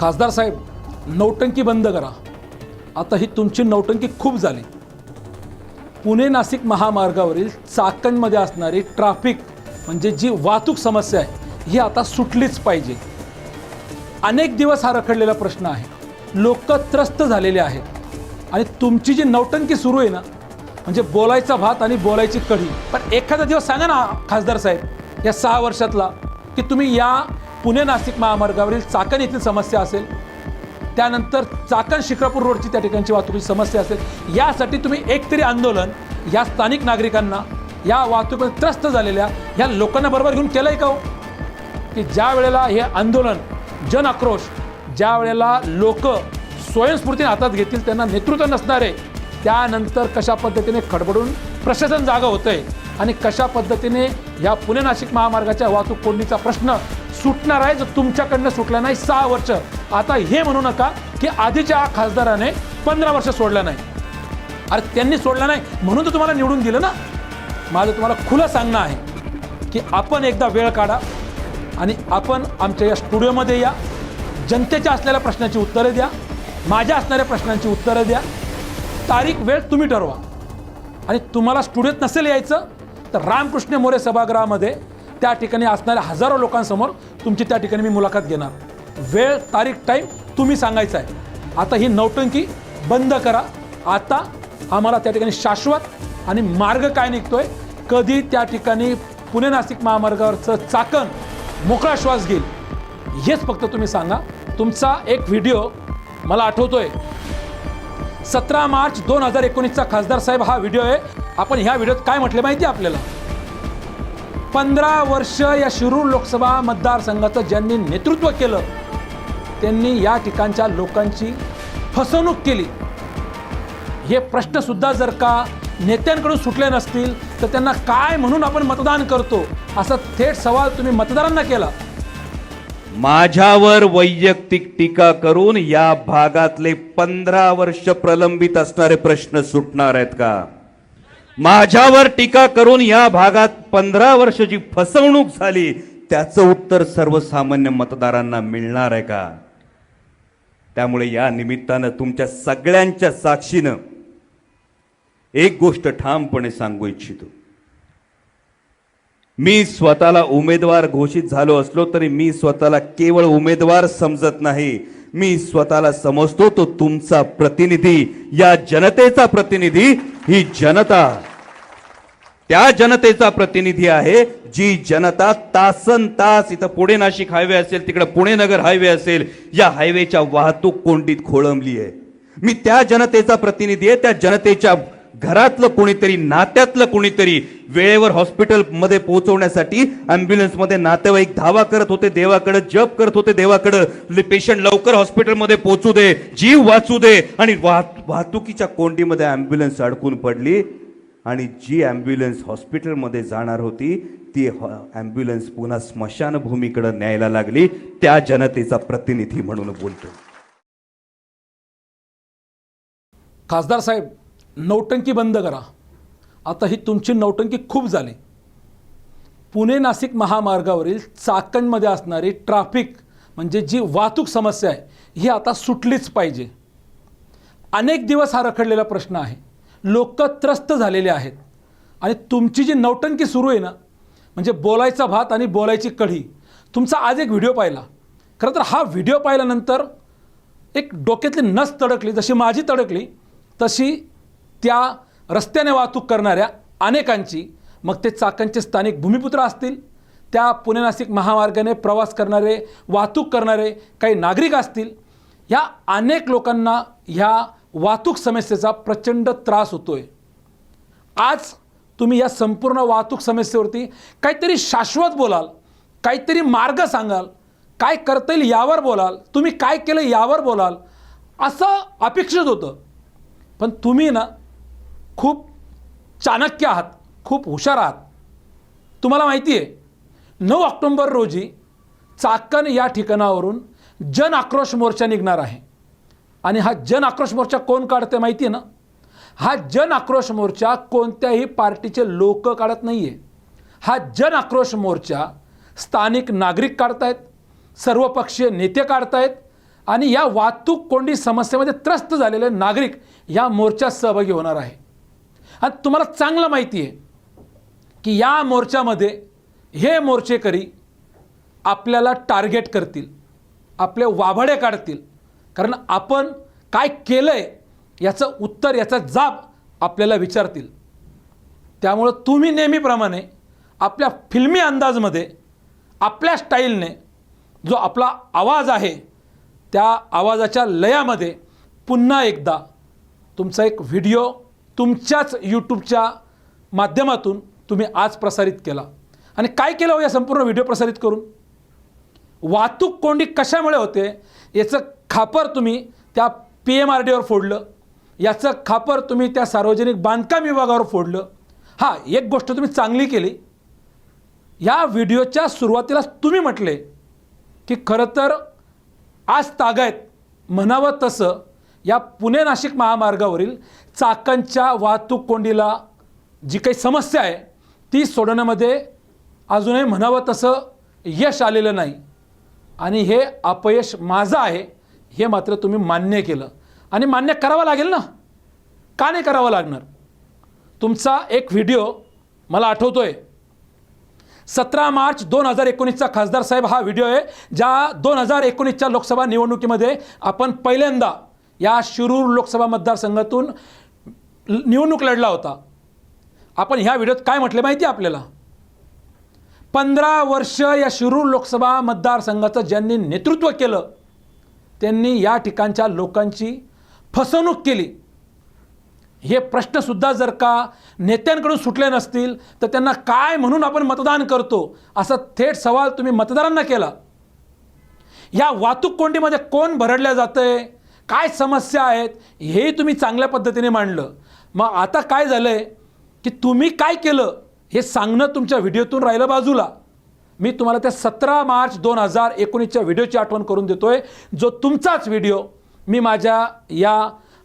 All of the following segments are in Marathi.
खासदार साहेब नौटंकी बंद करा. आता ही तुमची नौटंकी खूप झाली. पुणे नाशिक महामार्गावरील चाकणमध्ये असणारी ट्रॅफिक म्हणजे जी वाहतूक समस्या आहे ही आता सुटलीच पाहिजे. अनेक दिवस हा रखडलेला प्रश्न आहे. लोक त्रस्त झालेले आहेत. आणि तुमची जी नौटंकी सुरू आहे ना म्हणजे बोलायचा भात आणि बोलायची कढी. पण एखादा दिवस सांगा ना खासदार साहेब या सहा वर्षातला की तुम्ही या पुणे नाशिक महामार्गावरील चाकण येथील समस्या असेल त्यानंतर चाकण शिक्रापूर रोडची त्या ठिकाणची वाहतुकीची समस्या असेल यासाठी तुम्ही एकतरी आंदोलन या स्थानिक नागरिकांना या वाहतुकीमध्ये त्रस्त झालेल्या ह्या लोकांना बरोबर घेऊन केलं आहे का हो? की ज्या वेळेला हे आंदोलन जन आक्रोश ज्या वेळेला लोक स्वयंस्फूर्तीने हातात घेतील त्यांना नेतृत्व नसणार आहे त्यानंतर कशा पद्धतीने खडबडून प्रशासन जागा होतं आहे आणि कशा पद्धतीने या पुणे नाशिक महामार्गाच्या वाहतूक कोंडीचा प्रश्न सुटणार आहे जो तुमच्याकडनं सुटला नाही सहा वर्ष. आता हे म्हणू नका की आधीच्या खासदाराने पंधरा वर्ष सोडलं नाही. अरे त्यांनी सोडलं नाही म्हणून तर तुम्हाला निवडून दिलं ना. माझं तुम्हाला खुलं सांगणं आहे की आपण एकदा वेळ काढा आणि आपण आमच्या या स्टुडिओमध्ये या. जनतेच्या असलेल्या प्रश्नाची उत्तरं द्या. माझ्या असणाऱ्या प्रश्नांची उत्तरं द्या. तारीख वेळ तुम्ही ठरवा. आणि तुम्हाला स्टुडिओत नसेल यायचं तर रामकृष्ण मोरे सभागृहामध्ये त्या ठिकाणी असणाऱ्या हजारो लोकांसमोर तुमची त्या ठिकाणी मी मुलाखत घेणार. वेळ तारीख टाईम तुम्ही सांगायचं आहे. आता ही नौटंकी बंद करा. आता आम्हाला त्या ठिकाणी शाश्वत आणि मार्ग काय निघतोय? कधी त्या ठिकाणी पुणे नाशिक महामार्गावरचं चाकण मोकळा श्वास घेईल? हेच फक्त तुम्ही सांगा. तुमचा एक व्हिडिओ मला आठवतोय. सतरा मार्च दोन हजार एकोणीसचा खासदार साहेब हा व्हिडिओ आहे. आपण ह्या व्हिडिओत काय म्हटले माहिती आहे आपल्याला? पंधरा वर्ष या शिरूर लोकसभा मतदारसंघाचं ज्यांनी नेतृत्व केलं त्यांनी या ठिकाणच्या लोकांची फसवणूक केली. हे प्रश्नसुद्धा जर का नेत्यांकडून सुटले नसतील तर त्यांना काय म्हणून आपण मतदान करतो? असा थेट सवाल तुम्ही मतदारांना केला. माझ्यावर वैयक्तिक टीका करून या भागातले पंधरा वर्ष प्रलंबित असणारे प्रश्न सुटणार आहेत का? माझ्यावर टीका करून या भागात पंधरा वर्ष जी फसवणूक झाली. त्याचं उत्तर सर्वसामान्य मतदारांना मिळणार आहे का? त्यामुळे या निमित्तानं तुमच्या सगळ्यांच्या साक्षीनं एक गोष्ट ठामपणे सांगू इच्छितो. मी स्वतःला उमेदवार घोषित झालो असलो तरी मी स्वतःला केवळ उमेदवार समजत नाही. मी स्वतःला समजतो तो तुमचा प्रतिनिधी. या जनतेचा प्रतिनिधी ही जनता. त्या जनतेचा प्रतिनिधी आहे जी जनता तासन तास इथं पुणे नाशिक हायवे असेल तिकडे पुणे नगर हायवे असेल या हायवेच्या वाहतूक कोंडीत खोळंबली आहे. मी त्या जनतेचा प्रतिनिधी आहे त्या जनतेच्या घरातलं कोणीतरी नात्यातलं कोणीतरी वेळेवर हॉस्पिटलमध्ये पोहोचवण्यासाठी अँब्युलन्समध्ये नातेवाईक धावा करत होते देवाकडे जप करत होते देवाकडे पेशंट लवकर हॉस्पिटलमध्ये पोहोचू दे जीव वाचू दे आणि वाह- वाहतुकीच्या कोंडीमध्ये अँब्युलन्स अडकून पडली आणि जी ॲम्ब्युलन्स हॉस्पिटलमध्ये जाणार होती ती ॲम्ब्युलन्स पुन्हा स्मशानभूमीकडे न्यायला लागली. त्या जनतेचा प्रतिनिधी म्हणून बोलतो. खासदार साहेब नौटंकी बंद करा. आता ही तुमची नौटंकी खूप झाली. पुणे नाशिक महामार्गावरील चाकणमध्ये असणारी ट्रॅफिक म्हणजे जी वाहतूक समस्या आहे ही आता सुटलीच पाहिजे. अनेक दिवस हा रखडलेला प्रश्न आहे. लोक त्रस्त झालेले आहेत. आणि तुमची जी नौटंकी सुरू आहे ना म्हणजे बोलायचा भात आणि बोलायची कढी तुमचा आज एक व्हिडिओ पाहिला. खरं तर हा व्हिडिओ पाहिल्यानंतर एक डोक्यातली नस तडकली जशी माझी तडकली तशी त्या रस्त्याने वाहतूक करणाऱ्या अनेकांची मग ते चाकणचे स्थानिक भूमिपुत्र असतील त्या पुणे नाशिक महामार्गाने प्रवास करणारे वाहतूक करणारे काही नागरिक असतील ह्या अनेक लोकांना ह्या वाहतूक समस्येचा प्रचंड त्रास होतो आहे आज तुम्ही या संपूर्ण वाहतूक समस्येवरती काहीतरी शाश्वत बोलाल काहीतरी मार्ग सांगाल काय करता येईल यावर बोलाल तुम्ही काय केलं यावर बोलाल असं अपेक्षित होतं. पण तुम्ही ना खूप चाणक्य आहात खूप हुशार आहात. तुम्हाला माहिती आहे नऊ ऑक्टोंबर रोजी चाकण या ठिकाणावरून जन आक्रोश मोर्चा निघणार आहे. आणि हा जन आक्रोश मोर्चा कोण काढते माहिती आहे ना? हा जन आक्रोश मोर्चा कोणत्याही पार्टीचे लोक काढत नाही आहे हा जन आक्रोश मोर्चा स्थानिक नागरिक काढतायत सर्वपक्षीय नेते काढतायत आणि या वाहतूक कोंडी समस्येमध्ये त्रस्त झालेले नागरिक या मोर्चात सहभागी होणार आहे. आणि तुम्हाला चांगलं माहिती आहे की या मोर्चामध्ये हे मोर्चेकरी आपल्याला टार्गेट करतील आपले वाभाडे काढतील. कारण आपण काय केलं आहे याचं उत्तर याचा जाब आपल्याला विचारतील. त्यामुळं तुम्ही नेहमीप्रमाणे आपल्या फिल्मी अंदाजमध्ये आपल्या स्टाईलने जो आपला आवाज आहे त्या आवाजाच्या लयामध्ये पुन्हा एकदा तुमचा एक व्हिडिओ तुमच्याच यूट्यूबच्या माध्यमातून तुम्ही आज प्रसारित केला. आणि काय केलं हो या संपूर्ण व्हिडिओ प्रसारित करून? वाहतूक कोंडी कशामुळे होते? याचं खापर तुम्ही त्या पी एम आर डीवर फोडलं. याचं खापर तुम्ही त्या सार्वजनिक बांधकाम विभागावर फोडलं. हां एक गोष्ट तुम्ही चांगली केली. या व्हिडिओच्या सुरुवातीला तुम्ही म्हटले की खरं तर आज तागायत म्हणावं तसं या पुणे नाशिक महामार्गावरील चाकांच्या वाहतूक कोंडीला जी काही समस्या आहे ती सोडवण्यामध्ये अजूनही म्हणावं तसं यश आलेलं नाही. आणि हे अपयश माझं आहे हे मात्र तुम्ही मान्य केलं. आणि मान्य करावं लागेल ना? का नाही करावं लागणार? तुमचा एक व्हिडिओ मला आठवतो आहे सतरा मार्च दोन हजार एकोणीसचा खासदार साहेब हा व्हिडिओ आहे ज्या दोन हजार एकोणीसच्या लोकसभा निवडणुकीमध्ये आपण पहिल्यांदा या शिरूर लोकसभा मतदारसंघातून निवडणूक लढला होता. आपण ह्या व्हिडिओत काय म्हटले माहिती आहे आपल्याला? पंधरा वर्ष या शिरूर लोकसभा मतदारसंघाचं ज्यांनी नेतृत्व केलं त्यांनी या ठिकाणच्या लोकांची फसवणूक केली. हे प्रश्नसुद्धा जर का नेत्यांकडून सुटले नसतील तर त्यांना काय म्हणून आपण मतदान करतो? असा थेट सवाल तुम्ही मतदारांना केला. या वाहतूक कोंडीमध्ये कोण भरडल्या आहे काय समस्या आहेत हेही तुम्ही चांगल्या पद्धतीने मांडलं. मग आता काय झालं आहे की तुम्ही काय केलं हे सांगणं तुमच्या व्हिडिओतून राहिलं बाजूला. मी तुम्हाला त्या सतरा मार्च दोन हजार एकोणीसच्या व्हिडिओची आठवण करून देतो आहे जो तुमचाच व्हिडिओ मी माझ्या या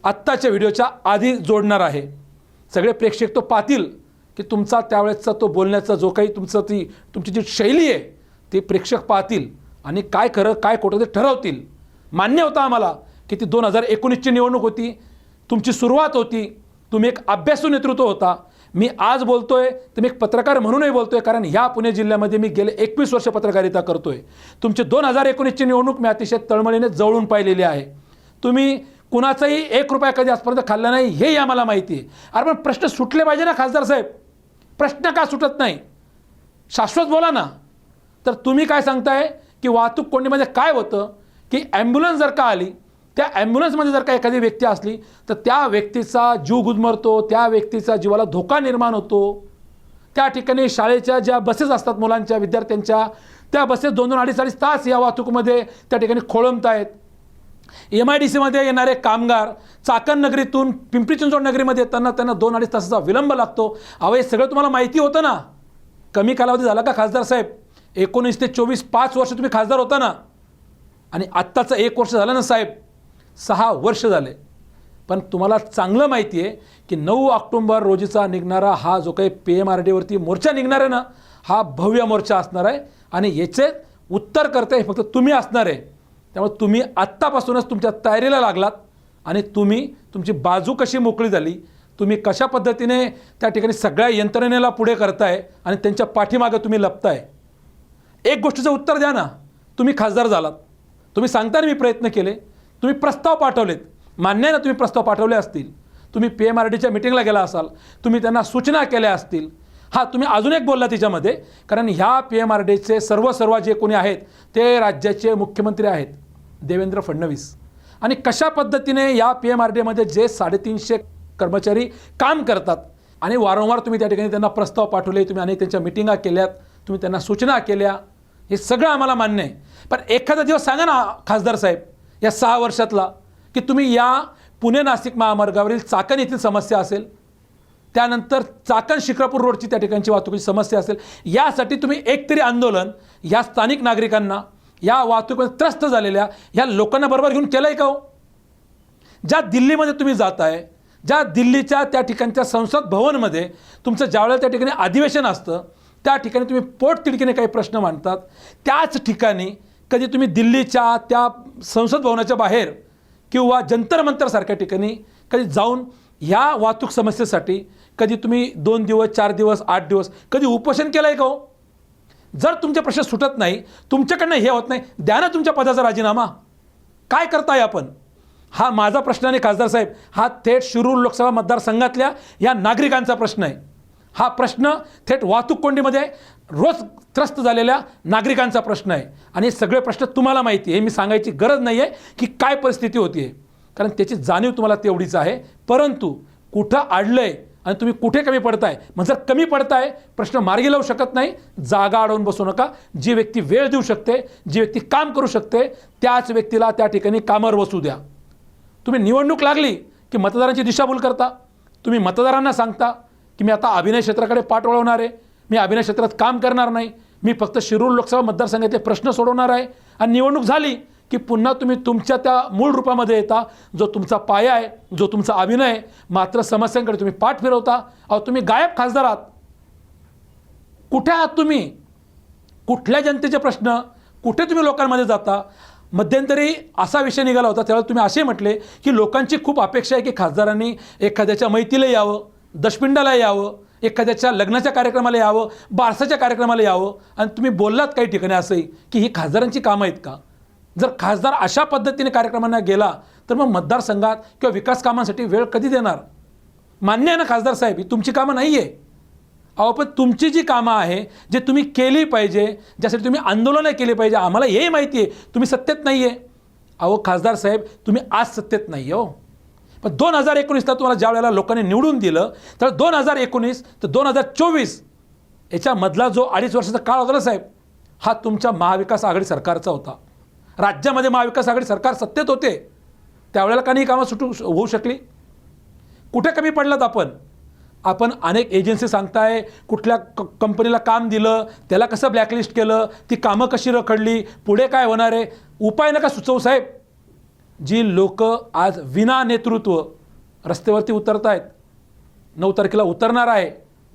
आत्ताच्या व्हिडिओच्या आधी जोडणार आहे. सगळे प्रेक्षक तो पाहतील की तुमचा त्यावेळेसचा तो बोलण्याचा जो काही तुमचं ती तुमची जी शैली आहे ती प्रेक्षक पाहतील आणि काय खरं काय खोटं ते ठरवतील. मान्य होतं आम्हाला की ती दोन हजार एकोणीसची निवडणूक होती तुमची सुरुवात होती तुम्ही एक अभ्यासू नेतृत्व होता. मी आज बोलतो आहे तुम्ही एक पत्रकार म्हणूनही बोलतो आहे कारण ह्या पुणे जिल्ह्यामध्ये मी गेले एकवीस वर्ष पत्रकारिता करतो आहे तुमची दोन हजार एकोणीसची निवडणूक मी अतिशय तळमळीने जवळून पाहिलेली आहे. तुम्ही कुणाचाही एक रुपया कधी आजपर्यंत खाल्ला नाही हेही आम्हाला माहिती आहे. अरे पण प्रश्न सुटले पाहिजे ना खासदार साहेब. प्रश्न का सुटत नाही? शाश्वत बोला ना. तर तुम्ही काय सांगताय की वाहतूक कोंडीमध्ये काय होतं? की ॲम्ब्युलन्स जर का आली त्या ॲम्ब्युलन्समध्ये जर का एखादी व्यक्ती असली तर त्या व्यक्तीचा जीव गुदमरतो त्या व्यक्तीचा जीवाला धोका निर्माण होतो. त्या ठिकाणी शाळेच्या ज्या बसेस असतात मुलांच्या विद्यार्थ्यांच्या त्या बसेस दोन दोन अडीच अडीच तास या वाहतूकमध्ये त्या ठिकाणी खोळंबत आहेत एम आय डी सीमध्ये येणारे कामगार चाकण नगरीतून पिंपरी चिंचवड नगरीमध्ये येताना त्यांना दोन अडीच तासाचा विलंब लागतो. अहो हे सगळं तुम्हाला माहिती होतं ना? कमी कालावधी झाला का खासदार साहेब? एकोणीस ते चोवीस पाच वर्ष तुम्ही खासदार होता ना? आणि आत्ताचं एक वर्ष झालं ना साहेब? सहा वर्ष झाले. पण तुम्हाला चांगलं माहिती आहे की नऊ ऑक्टोंबर रोजीचा निघणारा हा जो काही पी एम आर डीवरती मोर्चा निघणार आहे ना हा भव्य मोर्चा असणार आहे. आणि याचे उत्तर करते हे फक्त तुम्ही असणार आहे. त्यामुळे तुम्ही आत्तापासूनच तुमच्या तयारीला लागलात आणि तुम्ही तुमची बाजू कशी मोकळी झाली तुम्ही कशा पद्धतीने त्या ठिकाणी सगळ्या यंत्रणेला पुढे करताय आणि त्यांच्या पाठीमागे तुम्ही लपताय? एक गोष्टीचं उत्तर द्या ना. तुम्ही खासदार झालात. तुम्ही सांगताना मी प्रयत्न केले. तुम्ही प्रस्ताव पाठवलेत. मान्य ना तुम्ही प्रस्ताव पाठवले असतील. तुम्ही पी एम आर डीच्या मिटिंगला गेला असाल. तुम्ही त्यांना सूचना केल्या असतील. हां तुम्ही अजून एक बोलला तिच्यामध्ये कारण ह्या पी एम आर डीचे सर्व सर्व जे कोणी आहेत ते राज्याचे मुख्यमंत्री आहेत देवेंद्र फडणवीस. आणि कशा पद्धतीने या पी एम आर डीमध्ये जे साडेतीनशे कर्मचारी काम करतात आणि वारंवार तुम्ही त्या ठिकाणी त्यांना प्रस्ताव पाठवले तुम्ही अनेक त्यांच्या मिटिंगा केल्यात तुम्ही त्यांना सूचना केल्या हे सगळं आम्हाला मान्य आहे. पण एखादा दिवस सांगा ना खासदार साहेब या सहा वर्षातला की तुम्ही या पुणे नाशिक महामार्गावरील चाकण येथील समस्या असेल त्यानंतर चाकण शिक्रापूर रोडची त्या ठिकाणची वाहतुकीची समस्या असेल यासाठी तुम्ही एकतरी आंदोलन या स्थानिक नागरिकांना या वाहतुकीमध्ये त्रस्त झालेल्या ह्या लोकांना बरोबर घेऊन केलं आहे का हो? ज्या दिल्लीमध्ये तुम्ही जात आहे ज्या दिल्लीच्या त्या ठिकाणच्या संसद भवनमध्ये तुमचं ज्यावेळेला त्या ठिकाणी अधिवेशन असतं त्या ठिकाणी तुम्ही पोट तिडकीने काही प्रश्न मांडतात त्याच ठिकाणी कधी तुम्ही दिल्लीच्या त्या संसद भवनाच्या बाहेर किंवा जंतर मंतरसारख्या ठिकाणी कधी जाऊन ह्या वाहतूक समस्येसाठी कधी तुम्ही दोन दिवस चार दिवस आठ दिवस कधी उपोषण केलं आहे का हो? जर तुमचे प्रश्न सुटत नाही तुमच्याकडनं हे होत नाही द्या ना तुमच्या पदाचा राजीनामा. काय करताय आपण? हा माझा प्रश्न आणि खासदार साहेब. हा थेट शिरूर लोकसभा मतदारसंघातल्या या नागरिकांचा प्रश्न आहे. हा प्रश्न थेट वाहतूक कोंडीमध्ये रोज त्रस्त झालेल्या नागरिकांचा प्रश्न आहे. आणि हे सगळे प्रश्न तुम्हाला माहिती आहे. मी सांगायची गरज नाही आहे की काय परिस्थिती होती आहे कारण त्याची जाणीव तुम्हाला तेवढीच आहे. परंतु कुठं अडलं आहे आणि तुम्ही कुठे कमी पडताय? मग जर कमी पडताय प्रश्न मार्गी लावू शकत नाही जागा अडवून बसू नका. जी व्यक्ती वेळ देऊ शकते जी व्यक्ती काम करू शकते त्याच व्यक्तीला त्या ठिकाणी कामावर बसू द्या. तुम्ही निवडणूक लागली की मतदारांची दिशाभूल करता. तुम्ही मतदारांना सांगता की मी आता अभिनय क्षेत्राकडे पाठ वळवणार आहे. मी अभिनय क्षेत्रात काम करणार नाही. मी फक्त शिरूर लोकसभा मतदारसंघातले प्रश्न सोडवणार आहे. आणि निवडणूक झाली की पुन्हा तुम्ही तुमच्या त्या मूळ रूपामध्ये येता जो तुमचा पाया आहे जो तुमचा अभिनय आहे. मात्र समस्यांकडे तुम्ही पाठ फिरवता. अहो तुम्ही गायब खासदार आहात. कुठे आहात तुम्ही? कुठल्या जनतेचे प्रश्न? कुठे तुम्ही लोकांमध्ये जाता? मध्यंतरी असा विषय निघाला होता त्यावेळेला तुम्ही असे म्हटले की लोकांची खूप अपेक्षा आहे की खासदारांनी एखाद्याच्या मैतीला यावं दशपिंडाला यावं. एखाद्याच्या लग्नाच्या कार्यक्रमाला यावं बारसाच्या कार्यक्रमाला यावं आणि तुम्ही बोललात काही ठिकाणी असंही की ही खासदारांची कामं आहेत का? जर खासदार अशा पद्धतीने कार्यक्रमांना गेला तर मग मतदारसंघात किंवा विकास कामांसाठी वेळ कधी देणार? मान्य आहे ना खासदार साहेब ही तुमची कामं नाही आहे अहो पण तुमची जी कामं आहे जे तुम्ही केली पाहिजे ज्यासाठी तुम्ही आंदोलनं केली पाहिजे आम्हाला हे माहिती आहे तुम्ही सत्तेत नाही आहे अहो खासदार साहेब तुम्ही आज सत्तेत नाही आहे हो. पण दोन हजार एकोणीसला तुम्हाला ज्या वेळेला लोकांनी निवडून दिलं तर दोन हजार एकोणीस तर दोन हजार चोवीस याच्यामधला जो अडीच वर्षाचा काळ होता ना साहेब हा तुमच्या महाविकास आघाडी सरकारचा होता. राज्यामध्ये महाविकास आघाडी सरकार सत्तेत होते. त्यावेळेला का नाही कामं सुटू होऊ शकली? कुठे कमी पडलात आपण? आपण अनेक एजन्सी सांगताय कुठल्या क कंपनीला काम दिलं त्याला कसं ब्लॅकलिस्ट केलं ती कामं कशी रखडली पुढे काय होणार आहे? उपाय नका सुचवू साहेब. जी लोक आज विना नेतृत्व रस्त्यावरती उतरत आहेत नऊ तारखेला उतरणार आहे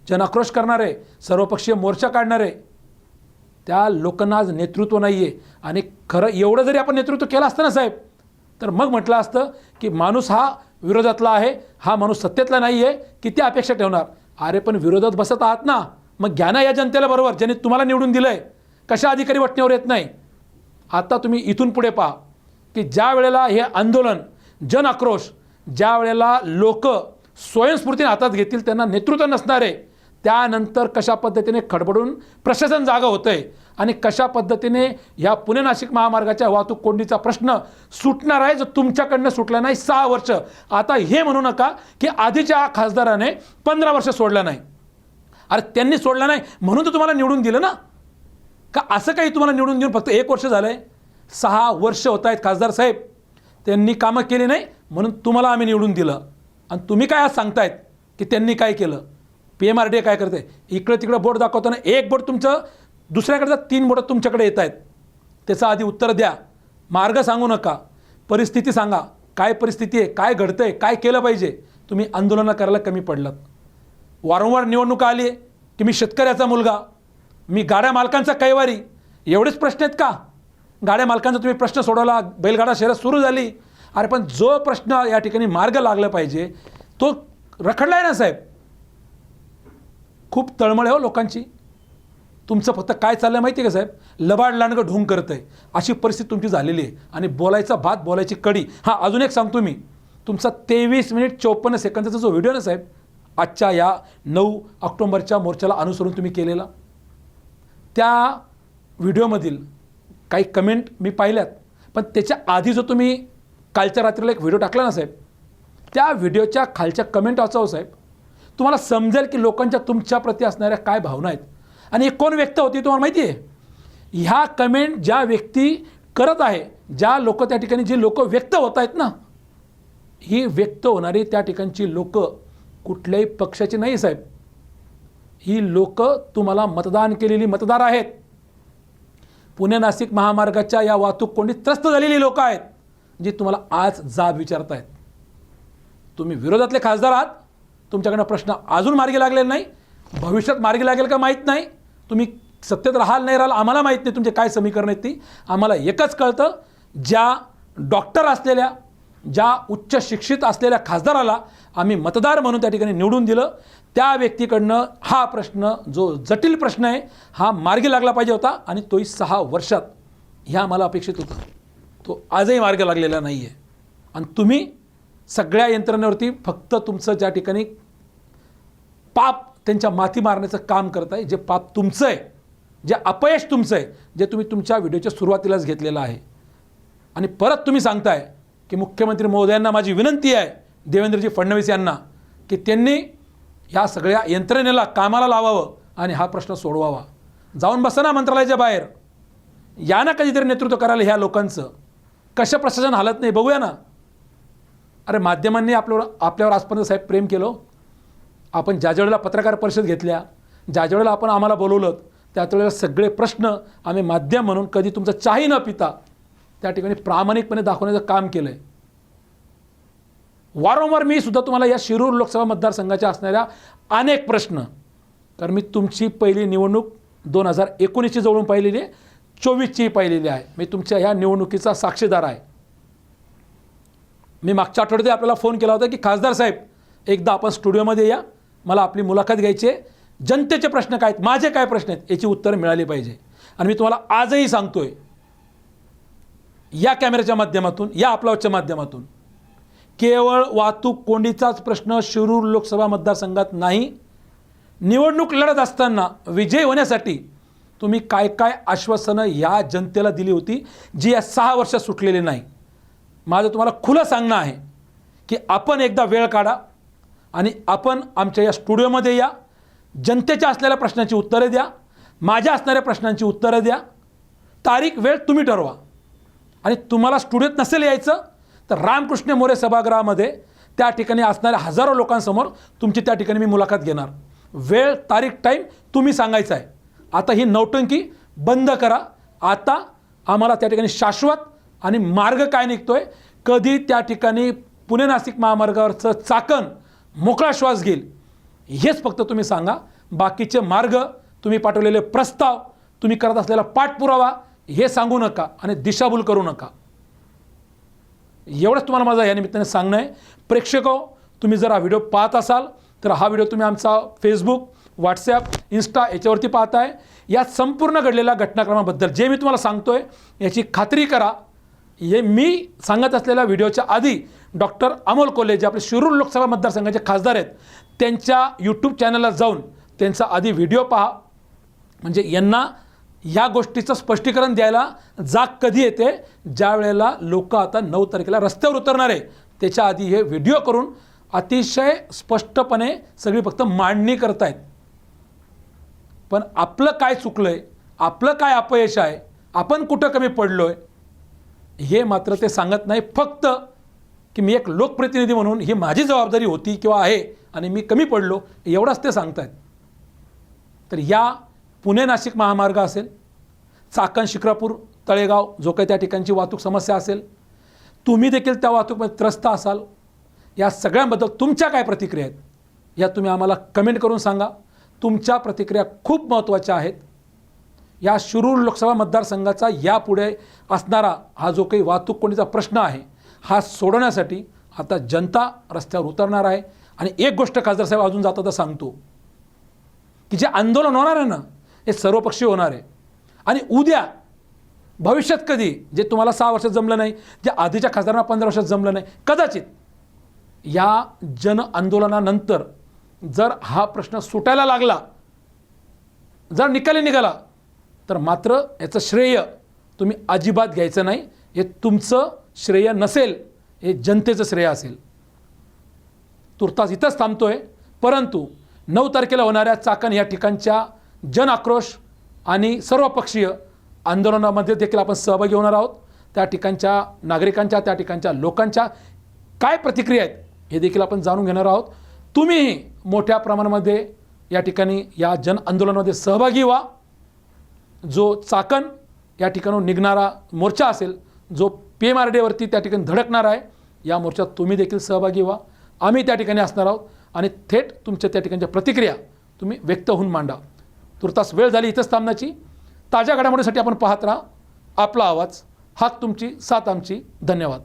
जनाक्रोश करणार आहे सर्वपक्षीय मोर्चा काढणार आहे त्या लोकांना आज नेतृत्व नाही आहे आणि खरं एवढं जरी आपण नेतृत्व केलं असतं ना साहेब तर मग म्हटलं असतं की माणूस हा विरोधातला आहे हा माणूस सत्तेतला नाही आहे किती अपेक्षा ठेवणार? अरे पण विरोधात बसत आहात ना मग घ्या ना या जनतेला बरोबर ज्यांनी तुम्हाला निवडून दिलं आहे कशा अधिकारी वटण्यावर येत नाही? आता तुम्ही इथून पुढे पहा. की ज्या वेळेला हे आंदोलन जन आक्रोश ज्या वेळेला लोक स्वयंस्फूर्तीने हातात घेतील त्यांना नेतृत्व नसणार आहे त्यानंतर कशा पद्धतीने खडबडून प्रशासन जागा होतं आहे आणि कशा पद्धतीने ह्या पुणे नाशिक महामार्गाच्या वाहतूक कोंडीचा प्रश्न सुटणार आहे जो तुमच्याकडनं सुटला नाही सहा वर्ष. आता हे म्हणू नका की आधीच्या खासदाराने पंधरा वर्ष सोडलं नाही. अरे त्यांनी सोडलं नाही म्हणून तर तुम्हाला निवडून दिलं ना. का असं काही तुम्हाला निवडून देऊन फक्त एक वर्ष झालं आहे सहा वर्ष होत आहेत खासदार साहेब. त्यांनी कामं केली नाही म्हणून तुम्हाला आम्ही निवडून दिलं. आणि तुम्ही काय आज सांगतायत की त्यांनी काय केलं? पी एम आर डी काय करते इकडं तिकडं बोट दाखवताना एक बोट तुमचं दुसऱ्याकडचं तीन बोटं तुमच्याकडे येत आहेत त्याचं आधी उत्तर द्या. मार्ग सांगू नका. परिस्थिती सांगा. काय परिस्थिती आहे? काय घडतं आहे काय केलं पाहिजे? तुम्ही आंदोलनं करायला कमी पडलात. वारंवार निवडणुका आली आहे की मी शेतकऱ्याचा मुलगा मी गाड्या मालकांचा कैवारी. एवढेच प्रश्न आहेत का? गाड्या मालकांचा तुम्ही प्रश्न सोडवला बैलगाडा शहरात सुरू झाली. अरे पण जो प्रश्न या ठिकाणी मार्ग लागला पाहिजे तो रखडला आहे ना साहेब. खूप तळमळ आहे हो लोकांची. तुमचं फक्त काय चाललं माहिती आहे का साहेब? लबाड लांडगं ढोंग करत आहे अशी परिस्थिती तुमची झालेली आहे. आणि बोलायचा भात बोलायची कडी. हां अजून एक सांगतो मी. तुमचा तेवीस मिनिट चोपन्न सेकंदाचा जो व्हिडिओ ना साहेब आजच्या या नऊ ऑक्टोंबरच्या मोर्चाला अनुसरून तुम्ही केलेला. त्या व्हिडिओमधील काही कमेंट मी पाहिल्यात. पण त्याच्या आधी जो तुम्ही कालच्या रात्रीला एक व्हिडिओ टाकला ना साहेब त्या व्हिडिओच्या खालच्या कमेंट वाचावं हो साहेब. तुम्हाला समजेल की लोकांच्या तुमच्याप्रती असणाऱ्या काय भावना आहेत. आणि एक कोण व्यक्त होती तुम्हाला माहिती आहे? ह्या कमेंट ज्या व्यक्ती करत आहे ज्या लोक त्या ठिकाणी जी लोक व्यक्त होत आहेत ना ही व्यक्त होणारी त्या ठिकाणची लोक कुठल्याही पक्षाची नाही साहेब. ही लोक तुम्हाला मतदान केलेली मतदार आहेत. पुणे नाशिक महामार्गाच्या या वाहतूक कोंडीत त्रस्त झालेली लोक आहेत जी तुम्हाला आज जाब विचारतायत तुम्ही विरोधातले खासदार आहात तुमच्याकडनं प्रश्न अजून मार्गी लागलेला नाही भविष्यात मार्गी लागेल का माहीत नाही तुम्ही सत्तेत राहाल नाही राहाल आम्हाला माहीत नाही तुमचे काय समीकरण आहेत ती. आम्हाला एकच कळतं ज्या डॉक्टर असलेल्या ज्या उच्च शिक्षित असलेल्या खासदाराला आम्ही मतदार म्हणून त्या ठिकाणी निवडून दिलं त्या व्यक्तीकडनं हा प्रश्न जो जटिल प्रश्न आहे हा मार्गी लागला पाहिजे होता आणि तोही सहा वर्षात. ह्या आम्हाला अपेक्षित होता. तो आजही मार्ग लागलेला नाही आहे आणि तुम्ही सगळ्या यंत्रणेवरती फक्त तुमचं ज्या ठिकाणी पाप त्यांच्या माथी मारण्याचं काम करताय जे पाप तुमचं आहे जे अपयश तुमचं आहे जे तुम्ही तुमच्या व्हिडिओच्या सुरुवातीलाच घेतलेलं आहे. आणि परत तुम्ही सांगताय की मुख्यमंत्री महोदयांना माझी विनंती आहे देवेंद्रजी फडणवीस यांना की त्यांनी ह्या सगळ्या यंत्रणेला कामाला लावावं आणि हा प्रश्न सोडवावा. जाऊन बसा ना मंत्रालयाच्या बाहेर. या ना कधीतरी नेतृत्व करायला ह्या लोकांचं. कशा प्रशासन हालत नाही बघूया ना. अरे माध्यमांनी आपल्यावर आपल्यावर आजपर्यंत साहेब प्रेम केलं. आपण ज्या ज्यावेळेला पत्रकार परिषद घेतल्या ज्या ज्यावेळेला आपण आम्हाला बोलवलं त्याच वेळेला सगळे प्रश्न आम्ही माध्यम म्हणून कधी तुमचं चाही न पिता त्या ठिकाणी प्रामाणिकपणे दाखवण्याचं काम केलं आहे वारंवार मी सुद्धा तुम्हाला या शिरूर लोकसभा मतदारसंघाच्या असणाऱ्या अनेक प्रश्न कारण मी तुमची पहिली निवडणूक दोन हजार एकोणीसची जवळून पाहिलेली आहे चोवीसची पाहिलेली आहे. मी तुमच्या ह्या निवडणुकीचा साक्षीदार आहे. मी मागच्या आठवड्यात आपल्याला फोन केला होता की खासदार साहेब एकदा आपण स्टुडिओमध्ये या मला आपली मुलाखत घ्यायची आहे. जनतेचे प्रश्न काय आहेत? माझे काय प्रश्न आहेत? याची उत्तरं मिळाली पाहिजे. आणि मी तुम्हाला आजही सांगतोय या कॅमेऱ्याच्या माध्यमातून या अपलावच्या माध्यमातून केवळ वाहतूक कोंडीचाच प्रश्न शिरूर लोकसभा मतदारसंघात नाही. निवडणूक लढत असताना विजय होण्यासाठी तुम्ही काय काय आश्वासनं या जनतेला दिली होती जी या सहा वर्षात सुटलेली नाही. माझं तुम्हाला खुलं सांगणं आहे की आपण एकदा वेळ काढा आणि आपण आमच्या या स्टुडिओमध्ये या. जनतेच्या असलेल्या प्रश्नांची उत्तरं द्या माझ्या असणाऱ्या प्रश्नांची उत्तरं द्या. तारीख वेळ तुम्ही ठरवा. आणि तुम्हाला स्टुडिओत नसेल यायचं तर रामकृष्ण मोरे सभागृहामध्ये त्या ठिकाणी असणाऱ्या हजारो लोकांसमोर तुमची त्या ठिकाणी मी मुलाखत घेणार. वेळ तारीख टाईम तुम्ही सांगायचं आहे. आता ही नौटंकी बंद करा. आता आम्हाला त्या ठिकाणी शाश्वत आणि मार्ग काय निघतो आहे कधी त्या ठिकाणी पुणे नाशिक महामार्गावरचं चाकण मोकळा श्वास घेईल हेच फक्त तुम्ही सांगा. बाकीचे मार्ग तुम्ही पाठवलेले प्रस्ताव तुम्ही करत असलेला पाठपुरावा हे सांगू नका आणि दिशाभूल करू नका. एवढंच तुम्हाला माझा या निमित्ताने सांगणं आहे. प्रेक्षको तुम्ही जर हा व्हिडिओ पाहत असाल तर हा व्हिडिओ तुम्ही आमचा फेसबुक व्हॉट्सॲप इन्स्टा याच्यावरती पाहताय. या संपूर्ण घडलेल्या घटनाक्रमाबद्दल जे मी तुम्हाला सांगतो आहे याची खात्री करा. हे मी सांगत असलेल्या व्हिडिओच्या आधी डॉक्टर अमोल कोल्हे जे आपले शिरूर लोकसभा मतदारसंघाचे खासदार आहेत त्यांच्या यूट्यूब चॅनलला जाऊन त्यांचा आधी व्हिडिओ पहा. म्हणजे यांना या गोष्टीचं स्पष्टीकरण द्यायला जाग कधी येते? ज्या वेळेला लोक आता नऊ तारखेला रस्त्यावर उतरणार. आहे त्याच्या आधी हे व्हिडिओ करून अतिशय स्पष्टपणे सगळी फक्त मांडणी करतायत. पण आपलं काय चुकलं आहे आपलं काय अपयश आहे? आपण कुठं कमी पडलो आहे हे मात्र ते सांगत नाही. फक्त की मी एक लोकप्रतिनिधी म्हणून ही माझी जबाबदारी होती किंवा आहे आणि मी कमी पडलो एवढंच ते सांगतायत. तर या पुणे नाशिक महामार्ग असेल चाकण शिक्रापूर तळेगाव जो काही त्या ठिकाणची वाहतूक समस्या असेल तुम्ही देखील त्या वाहतूकमध्ये त्रस्त असाल या सगळ्यांबद्दल तुमच्या काय प्रतिक्रिया आहेत या तुम्ही आम्हाला कमेंट करून सांगा. तुमच्या प्रतिक्रिया खूप महत्त्वाच्या आहेत. या शिरूर लोकसभा मतदारसंघाचा यापुढे असणारा हा जो काही वाहतूक कोणीचा प्रश्न आहे हा सोडवण्यासाठी आता जनता रस्त्यावर उतरणार आहे. आणि एक गोष्ट खासदार साहेब अजून जाता तर सांगतो की जे आंदोलन होणार आहे ना हे सर्वपक्षीय होणार आहे. आणि उद्या भविष्यात कधी जे तुम्हाला सहा वर्षात जमलं नाही जे आधीच्या खासदारांना पंधरा वर्षात जमलं नाही कदाचित या जन आंदोलनानंतर जर हा प्रश्न सुटायला लागला जर निकाली निघाला तर मात्र याचं श्रेय तुम्ही अजिबात घ्यायचं नाही. हे तुमचं श्रेय नसेल हे जनतेचं श्रेय असेल. तुर्तास इथंच थांबतोय. परंतु नऊ तारखेला होणाऱ्या चाकण या ठिकाणच्या जन आक्रोश आणि सर्वपक्षीय आंदोलनामध्ये देखील आपण सहभागी होणार आहोत. त्या ठिकाणच्या नागरिकांच्या त्या ठिकाणच्या लोकांच्या काय प्रतिक्रिया आहेत हे देखील आपण जाणून घेणार आहोत. तुम्हीही मोठ्या प्रमाणामध्ये या ठिकाणी या जन आंदोलनामध्ये सहभागी व्हा. जो चाकण या ठिकाणून निघणारा मोर्चा असेल जो पी एम आर डेवरती त्या ठिकाणी धडकणार आहे या मोर्चात तुम्ही देखील सहभागी व्हा. आम्ही त्या ठिकाणी असणार आहोत आणि थेट तुमच्या त्या ठिकाणच्या प्रतिक्रिया तुम्ही व्यक्त होऊन मांडा. तुर्तास वेळ झाली इथंच थांबण्याची. ताज्या घडामोडीसाठी आपण पाहत राहा. आपला आवाज हात तुमची साथ आमची. धन्यवाद.